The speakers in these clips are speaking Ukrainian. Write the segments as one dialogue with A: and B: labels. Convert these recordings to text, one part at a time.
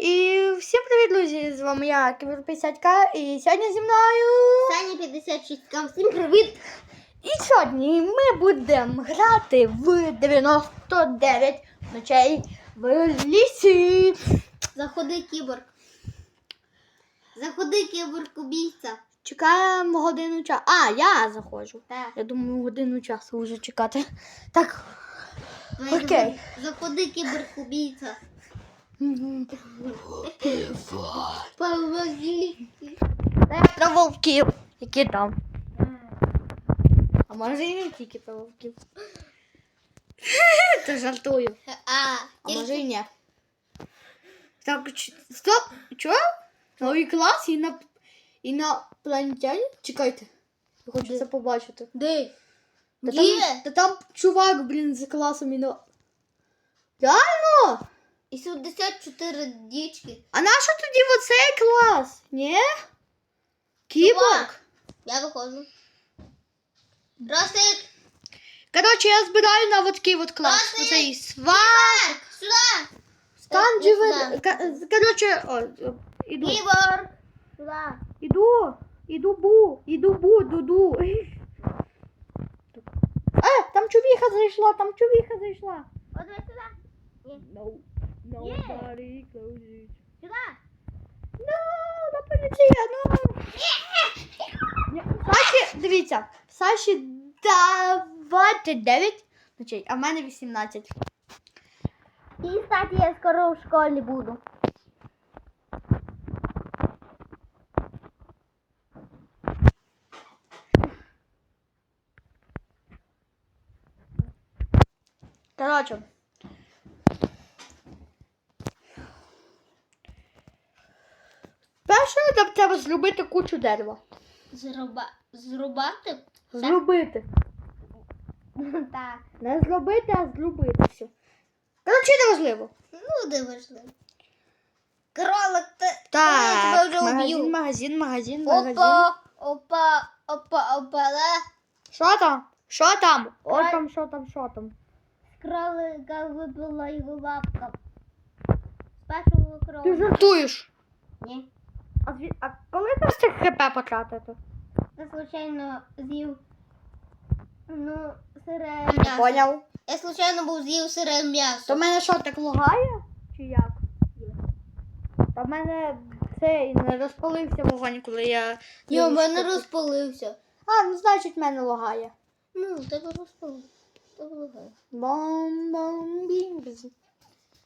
A: І всім привіт, друзі! З вами я, Кібер 50К, і сьогодні зі мною.
B: Саня 56 к всім привіт!
A: І сьогодні ми будемо грати в 99 ночей в лісі.
B: Заходи кіборг. Заходи кіборг убійця.
A: Чекаємо годину часу. А, я заходжу.
B: Так.
A: Я думаю, годину часу вже чекати. Так. Окей.
B: Заходи кіборг убійця. Помоги.
A: Це про вовків. Які там? А може і не тільки про вовків. Та жартую.
B: А,
A: може і ні. Так, стоп! Чо? Новий клас і на інопланетяні? Чекайте. Я хочу це побачити.
B: Де?
A: Та там, та там чувак, блін, за класом іно. Реально?
B: І 74 дічки.
A: А нащо тоді оцей клас? Ні? Кіборг?
B: Я виходжу. Ростик!
A: Коротше, я збираю на вот такий от клас.
B: Класний.
A: Оцей сва.
B: Сюди!
A: Стан
B: Я
A: живе.
B: знаю.
A: Ка- Коротше, о, о, іду.
B: Кіборг! Сюди!
A: Іду, іду бу, іду бу, дуду. Е, там чувіха зайшла, там чувіха зайшла.
B: От ви сюди!
A: No, nobody closes.
B: Сюди!
A: No, на поліція, no. Ні, Саші, дивіться, Саші 29 ночей, а в мене 18.
B: І, кстати, я скоро в школі буду.
A: Коротше. Перше, нам треба зробити кучу дерева.
B: Зруба... Зрубати?
A: Зробити.
B: Так.
A: Не зробити, а зробити все. Коротше, неважливо.
B: Ну, де важливо. Кролик, ти...
A: Так,
B: тебе вже
A: магазин,
B: уб'ю.
A: магазин, магазин, магазин.
B: Опа, опа, опа, опа, да.
A: Що там? Що там? О, там, що там, що там?
B: З кролика випила його лапка. З першого
A: Ти жартуєш.
B: Ні.
A: А, зві- а коли ти встиг хп потратити?
B: Я случайно з'їв, ну, сире м'ясо.
A: поняв.
B: Я случайно був з'їв сире м'ясо.
A: То в мене що, так лагає? Чи як? Та в мене цей не розпалився вогонь, коли я.
B: Ні, у мене розпалився.
A: А, ну значить в мене лагає.
B: Ну, в тебе розпалився. Тебе лагає.
A: бом бом бім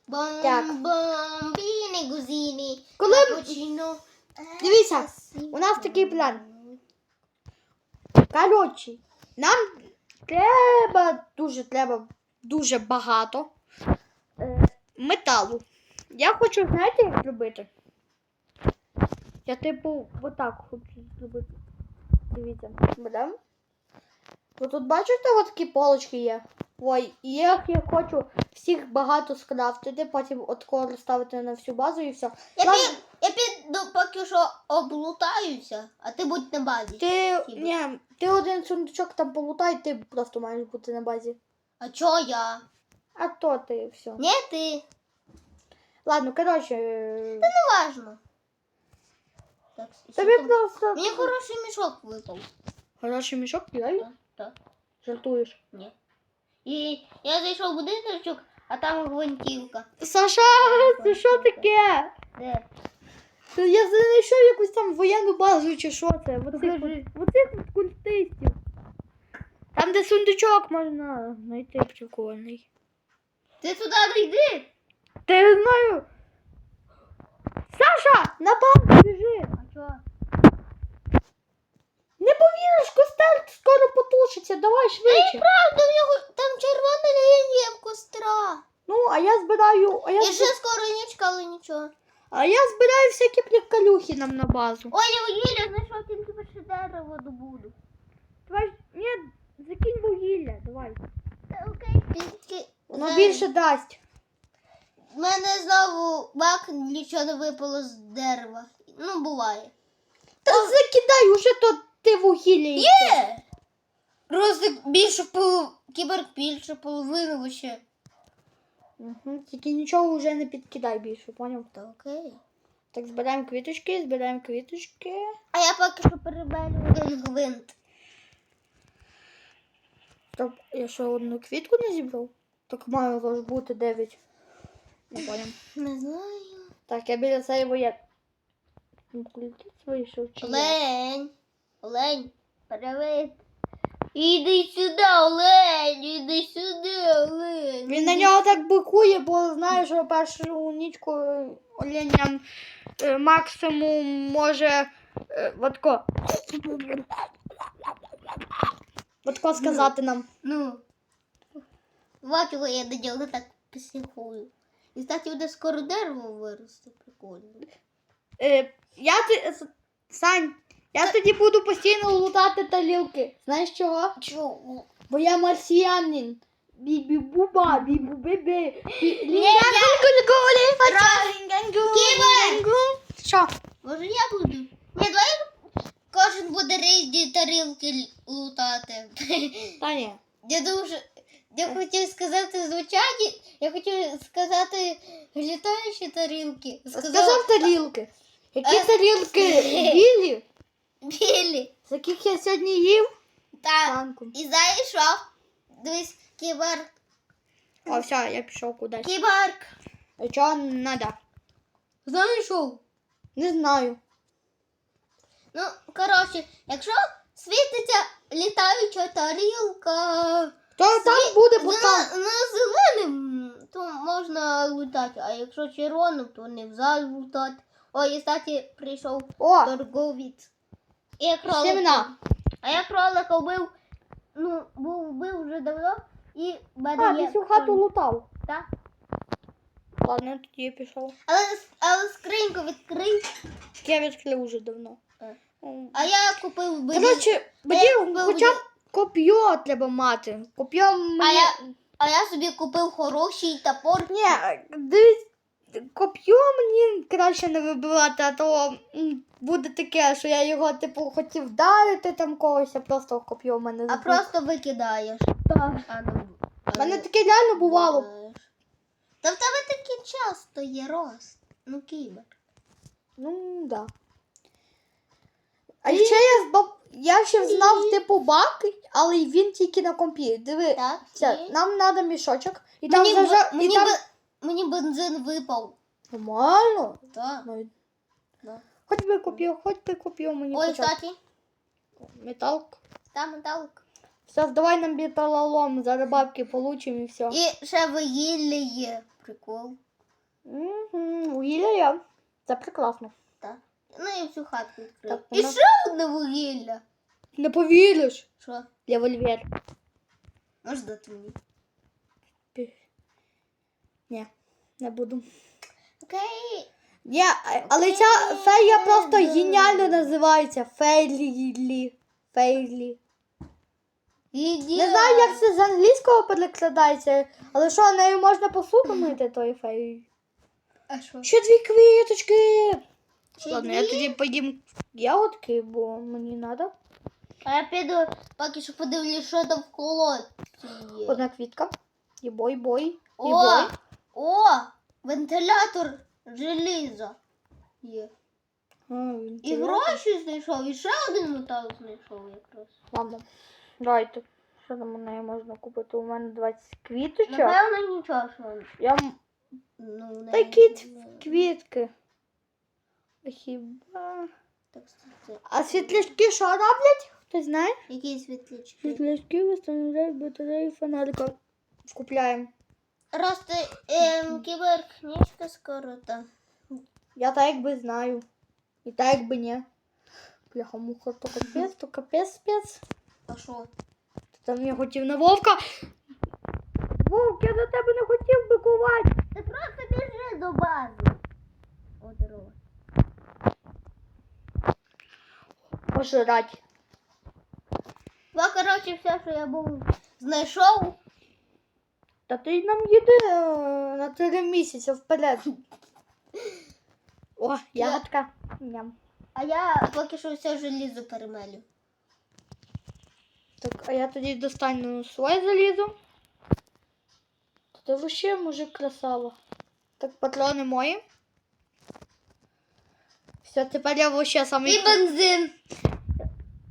B: Бом,
A: Так.
B: бомбіні, гузіні,
A: Коли-
B: капучино.
A: Дивіться, у нас такий план. Коротше, нам треба дуже треба дуже багато е, металу. Я хочу, знаєте, як зробити? Я типу отак хочу зробити. Дивіться, беремо. Ви тут бачите, от такі полочки є. Ой, і їх я хочу всіх багато скрафтити, потім от ставити на всю базу і все.
B: Я,
A: Ладно.
B: Поки що облутаюся, а ти будь на базі.
A: Ти,
B: Хіба?
A: ні, ти один сундучок там полутай, ти просто маєш бути на базі.
B: А чо я?
A: А то ти все.
B: Ні, ти.
A: Ладно, коротше.
B: Не важно. Так, і що
A: Тобі
B: там?
A: просто.
B: Мені хороший мішок випав.
A: Хороший мішок, реально?
B: Так.
A: Жартуєш.
B: Ні. І я зайшов в будиночок, а там гвинтівка.
A: Саша, це що таке?
B: Де?
A: Та Я знайшов якусь там воєнну базу чи що це?
B: Покажи.
A: оцих от культистів. Там, де сундучок можна знайти прикольний.
B: Ти туди не йди.
A: Та я знаю. Саша, на базу біжи.
B: А чо?
A: Не повіриш, костер скоро потушиться, давай швидше.
B: Правда, в нього там червона лінія в костра.
A: Ну, а я збираю. А я,
B: І ще скоро ніч, але нічого.
A: А я збираю всякі приколюхи нам на базу.
B: Ой, я вугілля знайшов тільки перше дерево добуду.
A: Давай, ні, закинь вугілля, давай.
B: Та окей. Тільки
A: Воно більше дасть.
B: В мене знову бак нічого не випало з дерева. Ну, буває.
A: Та закидай уже то ти вугілля.
B: Є! Просто більше полу... кіберг більше половини ще.
A: Угу. Тільки нічого вже не підкидай більше, поняв?
B: Та окей.
A: Так, збираємо квіточки, збираємо квіточки.
B: А я поки що перебелю один гвинт.
A: Стоп, я ще одну квітку не зібрав? Так має ж бути 9. Не поняв.
B: Не знаю.
A: Так, я біля цієї воєн. Ну, кульки вийшов
B: Іди сюди, Олень, іди сюди, Олень.
A: Він на нього так бикує, бо знає, що першу нічку оленям е, максимум може е, ватко. Ватко сказати нам.
B: Ну. Бачила, я до нього так психую. І, кстати, буде скоро дерево виросте, прикольно.
A: Е, я ти, Сань, я тоді буду постійно лутати тарілки. Знаєш чого?
B: Чого?
A: Бо я марсіанин. Бі-бі-буба, бі-бу-бі-бі. Що?
B: Може я буду? Ні, давай кожен буде різні тарілки лутати.
A: Та ні.
B: Я дуже. Я хотів сказати звичайні, я хотів сказати літаючі тарілки.
A: Сказав тарілки. Які
B: Е,
A: тарілки білі,
B: білі.
A: з яких я сьогодні їв?
B: Так.
A: Танком.
B: І що? Дивись, кіборг.
A: О, все, я пішов кудись.
B: Кіборг.
A: А чого надо?
B: Що?
A: Не знаю.
B: Ну, коротше, якщо світиться літаюча тарілка
A: То там буде, бо там.
B: на, на зеленим, то можна лутати, а якщо червоним, то не в зал лутати. О, і кстати, прийшов
A: О,
B: торговець. І я кролика. А я кролика вбив, ну, був вбив вже давно, і в мене
A: а,
B: є
A: ти цю хату лутав.
B: Так.
A: Ладно, тоді я пішов.
B: Але, але скриньку відкрив,
A: Я відкрив уже давно.
B: Е. А я купив би.
A: Коротше, мені хоча б коп'є треба мати. Коп'є мені...
B: А я, а я собі купив хороший топор.
A: Ні, дивись, коп'є мені краще не вибивати, а то буде таке, що я його, типу, хотів вдарити там когось, а просто коп'є в мене
B: А просто викидаєш.
A: Так.
B: А, ну, а
A: мене
B: ну,
A: таке реально бувало.
B: Та в тебе таки часто є рост. Ну, кібер.
A: Ну, да. А ще я, збав... я ще знав, типу, бак, але він тільки на компі. Диви,
B: Так?
A: це,
B: і?
A: нам треба мішочок. І там
B: Мені,
A: зажа...
B: б- мені,
A: і там...
B: мені бензин випав.
A: Нормально.
B: Так.
A: Ну,
B: Да.
A: Хоч би купив, хоч би купив мені
B: Ой,
A: хоча б
B: кстати,
A: металк.
B: там металик.
A: Все, давай нам металолом, зараз бабки получим і все.
B: І ще вугілля є. Прикол.
A: Угу, вугілля є. Це прекрасно.
B: Так. Ну і всю хатку відкрив.
A: Так,
B: І
A: вона-
B: ще одне вугілля.
A: Не повіриш.
B: Що?
A: Револьвер.
B: Можеш дати мені?
A: Ні, не буду.
B: Окей.
A: Ні, але ця фея просто геніально називається. Фейлі. Фейлі. Не знаю, як це з англійського перекладається, але що, нею можна посуду мити тою феєю?
B: А що?
A: Ще дві квіточки. Ладно,
B: дві?
A: я тоді поїм ягодки, бо мені треба.
B: А я піду поки що подивлюсь, що там в колодці є.
A: Одна квітка. І бой, бой, і
B: О, вентилятор желіза є. І гроші знайшов, і ще один метал знайшов якраз.
A: Ладно, давайте. Що там у неї можна купити? У мене 20 квіточок.
B: Напевно, нічого, що
A: Я
B: ну, не
A: такі квітки. Хіба.
B: Так, це,
A: А світлячки що роблять? Хтось знає?
B: які світлячки.
A: Світлячки виставляють батареї фонарика. Купляємо.
B: Просто ем, кіберкнижка скоро там.
A: Я так якби знаю. І так якби ні. Бляха муха, то капець, то капець спец.
B: А що?
A: Там я хотів на вовка. Вовк, я на тебе не хотів бикувати.
B: Ти просто біжи до бази. О, здорово.
A: Пожирать.
B: Ну, коротше, все, що я був знайшов.
A: Та ти нам їди е, на три місяці вперед. О, ягодка. Ням.
B: А я поки що все желізо перемелю.
A: Так, а я тоді достану своє залізо. Ти вообще мужик красава. Так, патрони мої. Все, тепер я вообще самий.
B: І бензин.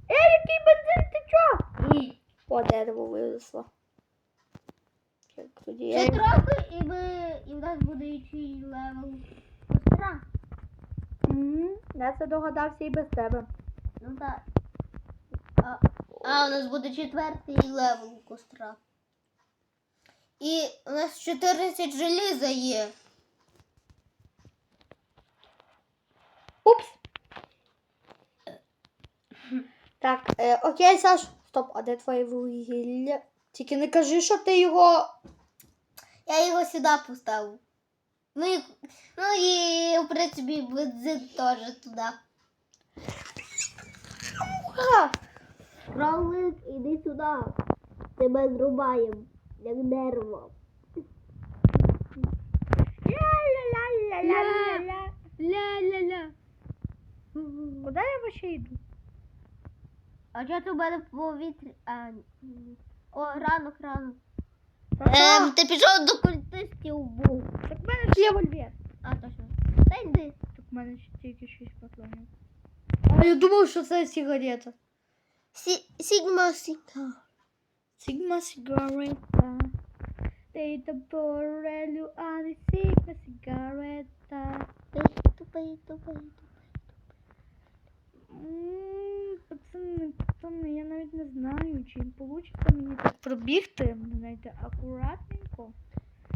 A: Ей, який бензин, ти чо? І по дереву виросло. Тоді я...
B: Ще трохи, і ми, і в нас буде інший левел костра.
A: Мгм, Я це догадався і без тебе.
B: Ну так. А, а у нас буде четвертий левел костра. І у нас 14 желіза є.
A: Упс. Так, е, окей, Саш. Стоп, а де твоє вугілля? Тільки не кажи, що ти його.
B: Я його сюди поставив. Ну і, ну і в принципі бензин теж туди. Кролик, іди сюди. Тебе зрубаємо, як дерево.
A: Ля-ля-ля-ля-ля-ля.
B: Ля-ля-ля.
A: Куди я вообще йду?
B: А що у мене в повітрі? А, ні. О, ранок, ранок.
A: Ем,
B: ти пішов до культистів був.
A: Так в мене ж є вольвер.
B: А, точно. Та йди.
A: Так в мене ще тільки 6 патронів. А я думав, що це сигарета.
B: Сі, сігма, сігма.
A: Сігма сигарета. Дейта борелю, а не сігма сигарета.
B: Тупий, тупий,
A: М, Пацани, пацани, я навіть не знаю, чи вийде мені так пробігти, знаєте, акуратненько.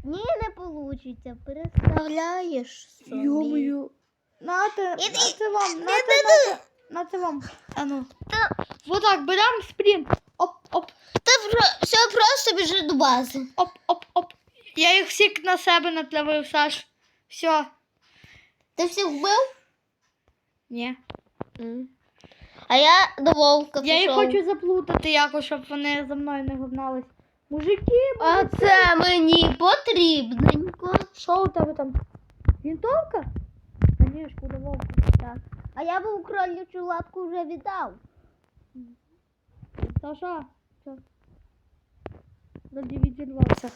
B: Ні, не вийде. Переставляєш собі.
A: Йомою. Нате, нате вам, нате, нате, нате вам. А ну.
B: Та,
A: Вот так, берем спринт. Оп, оп,
B: та про- все просто біжи до бази.
A: оп, оп, оп. Я їх всіх на себе натлявив, Саш. Все.
B: Ти всіх вбив?
A: Ні.
B: А я до вовка
A: Я їх хочу заплутати якось, щоб вони за мною не гнались. Мужики,
B: А
A: мужики.
B: це мені потрібненько.
A: Що у тебе там? Вінтовка? А ні, шкода вовка.
B: Так. А я був кролячу лапку вже віддав.
A: Саша, що? Вроді відірвався.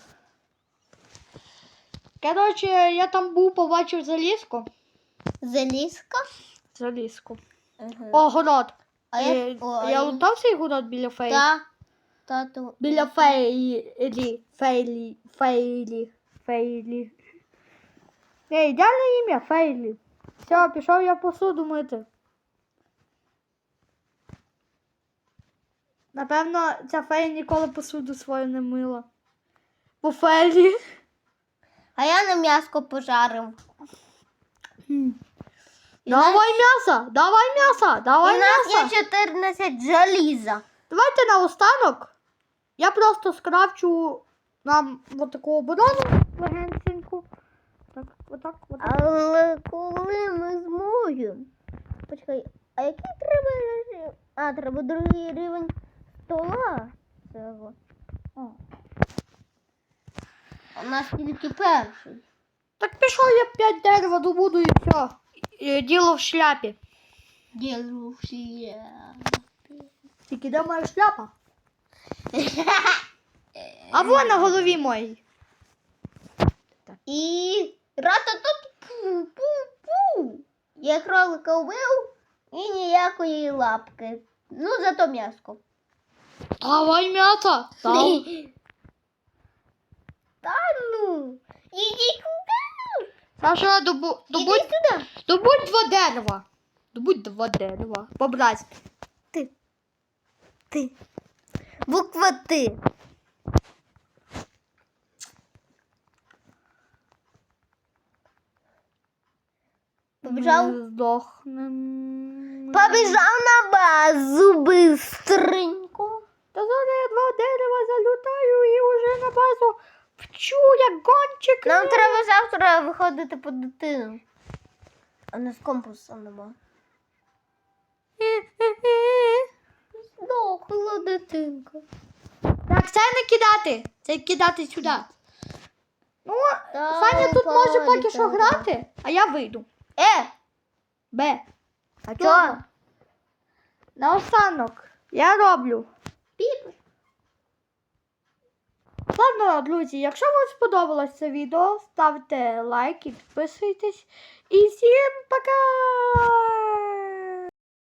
A: Коротше, я там був, побачив залізку.
B: Залізка.
A: Залізку.
B: Ага.
A: О, город.
B: А я,
A: Е,
B: о,
A: я лутав цей город біля фейлі.
B: Та. Тату.
A: Біля фейлі. Фейлі. Фейлі. Фейлі. Ей, ідеальне ім'я, Фейлі. Все, пішов я посуду мити. Напевно, ця фея ніколи посуду свою не мила. Бо Фейлі.
B: А я на м'яско пожарив.
A: Давай м'ясо, давай м'ясо, давай
B: в нас
A: м'ясо.
B: є 14 желіза.
A: Давайте на останок. Я просто скрафчу нам вот таку оборону легенценьку. Так, отак, отак.
B: Але коли ми зможемо. Почекай, а який треба режим? А, треба другий рівень стола. Цього.
A: О.
B: У нас тільки перший.
A: Так пішов я п'ять дерева добуду і все. Діло в шляпі.
B: Ділушія.
A: Тільки де моя шляпа? А вон на голові моїй.
B: І рата тут пу-пу-пу. Я кролика вбив і ніякої лапки. Ну, зато м'яско.
A: Давай м'ясо.
B: Та ну. Ідіть?
A: Саша, добу, добудь,
B: сюди.
A: добудь два дерева. Добудь два дерева. По-братськи.
B: Ти. Ти. Буква Ти. Побіжав?
A: Ми здохнем.
B: Побіжав на базу бистренько.
A: Та зараз я два дерева залютаю і вже на базу вчу, як гончик.
B: Нам треба завтра виходити по дитину. А нас компаса нема. Здохла дитинка.
A: Так, це не кидати. Це кидати сюди. Ну, Саня тут може поки що грати, а я вийду.
B: Е,
A: Б.
B: а чого?
A: Наостанок. Я роблю.
B: Піп.
A: Ладно, друзі, якщо вам сподобалось це відео, ставте лайк і підписуйтесь. І всім пока!